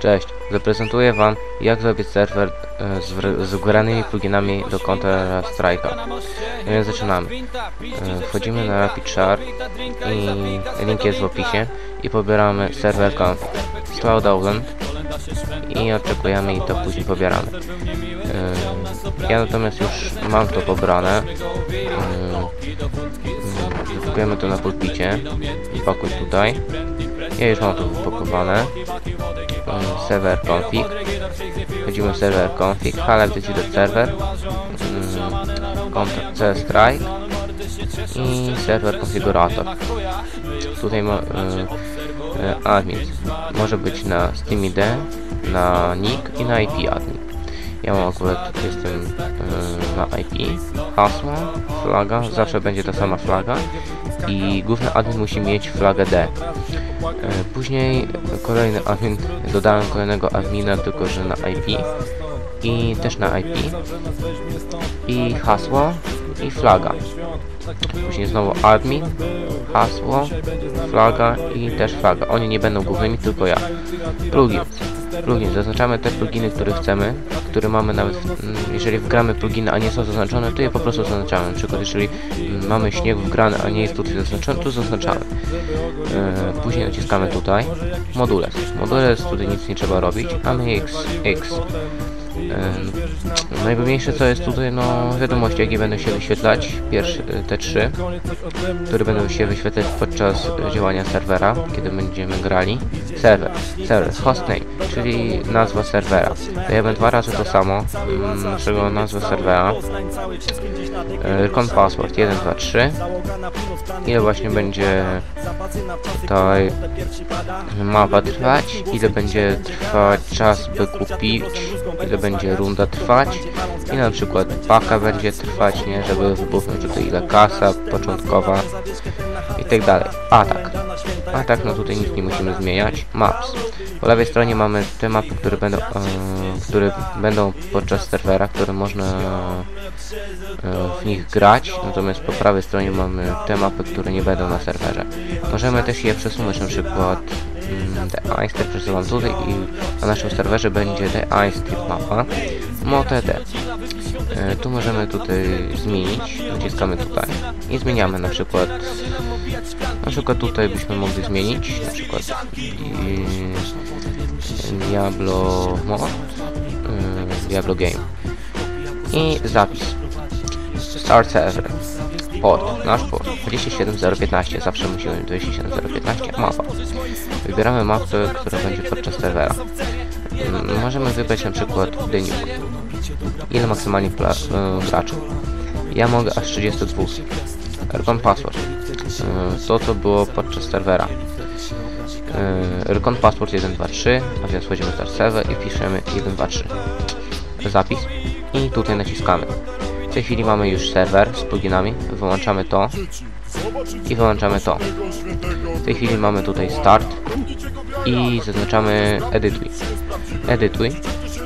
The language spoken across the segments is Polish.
Cześć, zaprezentuję Wam jak zrobić serwer e, z, z wgranymi pluginami do Counter Strike'a. No więc zaczynamy. E, Wchodzimy na Rapid Shard i link jest w opisie i pobieramy serwer z Cloudowlem i oczekujemy i to później pobieramy. Ja natomiast już mam to pobrane. Wypakujemy to na pulpicie. Pakuj tutaj. Ja już mam to wypakowane. Mm, serwer config wchodzimy w serwer config half decided server mm, kontakt C strike i serwer konfigurator tutaj ma, y, y, admin może być na steam ID na nick i na IP admin ja akurat jestem y, na IP hasło, flaga, zawsze będzie ta sama flaga i główny admin musi mieć flagę D E, Później kolejny admin, dodałem kolejnego admina, tylko że na IP i też na IP i hasło i flaga. Później znowu admin, hasło, flaga i też flaga. Oni nie będą głównymi, tylko ja. Plugin. Plugin. Zaznaczamy te pluginy, które chcemy, które mamy nawet, mm, jeżeli wgramy pluginy, a nie są zaznaczone, to je po prostu zaznaczamy. Na przykład, jeżeli mm, mamy śnieg wgrany, a nie jest tutaj zaznaczony, to zaznaczamy. E, Później naciskamy tutaj modules. Modules tutaj nic nie trzeba robić. Mamy X, X. Najważniejsze co jest tutaj, no wiadomości jakie będą się wyświetlać. Pierwsze, te trzy, które będą się wyświetlać podczas działania serwera, kiedy będziemy grali. Serwer, serwer, hostname, czyli nazwa serwera. Dajemy dwa razy to samo, naszego nazwę serwera. E, Con password 1, 2, 3. Ile właśnie będzie tutaj mapa trwać, ile będzie trwać czas by kupić, ile będzie runda trwać i na przykład paka będzie trwać, nie, żeby wybuchnąć tutaj ile kasa początkowa i tak dalej. Atak. Atak, no tutaj nic nie musimy zmieniać. Maps. Po lewej stronie mamy te mapy, które będą, e, które będą podczas serwera, które można e, w nich grać, natomiast po prawej stronie mamy te mapy, które nie będą na serwerze. Możemy też je przesunąć, na przykład The Ice przesuwam tutaj i na naszym serwerze będzie The Ice Strip mapa. MoTD. E, tu możemy tutaj zmienić, naciskamy tutaj. I zmieniamy na przykład na przykład tutaj byśmy mogli zmienić na przykład i, Diablo Mod y, Diablo Game. I zapis. Start Server Port, nasz port. 27015, zawsze musimy mieć 27015 mapa. Wybieramy mapę, która będzie podczas serwera. Mm, możemy wybrać na przykład dniu ile maksymalnie y, graczy? Ja mogę aż 32 Recon Password. Y, to co było podczas serwera. Y, Recon Password 123 a więc wchodzimy w server i piszemy 123 zapis. I tutaj naciskamy w tej chwili mamy już serwer z pluginami. Wyłączamy to i wyłączamy to. W tej chwili mamy tutaj start i zaznaczamy edytuj. Edytuj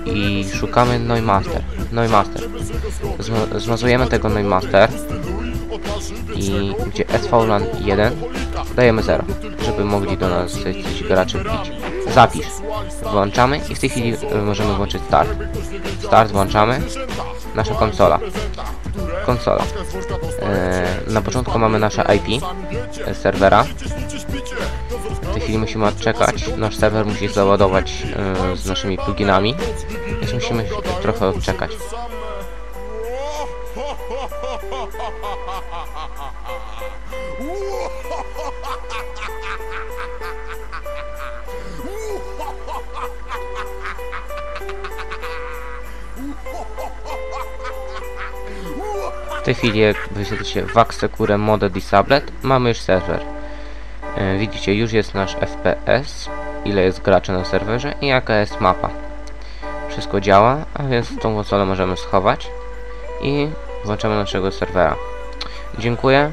i szukamy Noimaster Noimaster Zma- zmazujemy tego Noimaster i gdzie SVLAN 1 dajemy 0 żeby mogli do nas jacyś gracze wbić. Zapisz. Włączamy i w tej chwili y, możemy włączyć start. Start włączamy nasza konsola. Konsola. E, na początku mamy nasze IP e, serwera. W tej chwili musimy odczekać. Nasz serwer musi załadować e, z naszymi pluginami. Więc musimy trochę odczekać tej chwili jak wyświetlicie Vaxecure Mode Disabled, mamy już serwer. E, widzicie, już jest nasz FPS, ile jest graczy na serwerze i jaka jest mapa. Wszystko działa, a więc tą konsolę możemy schować i włączamy naszego serwera. Dziękuję.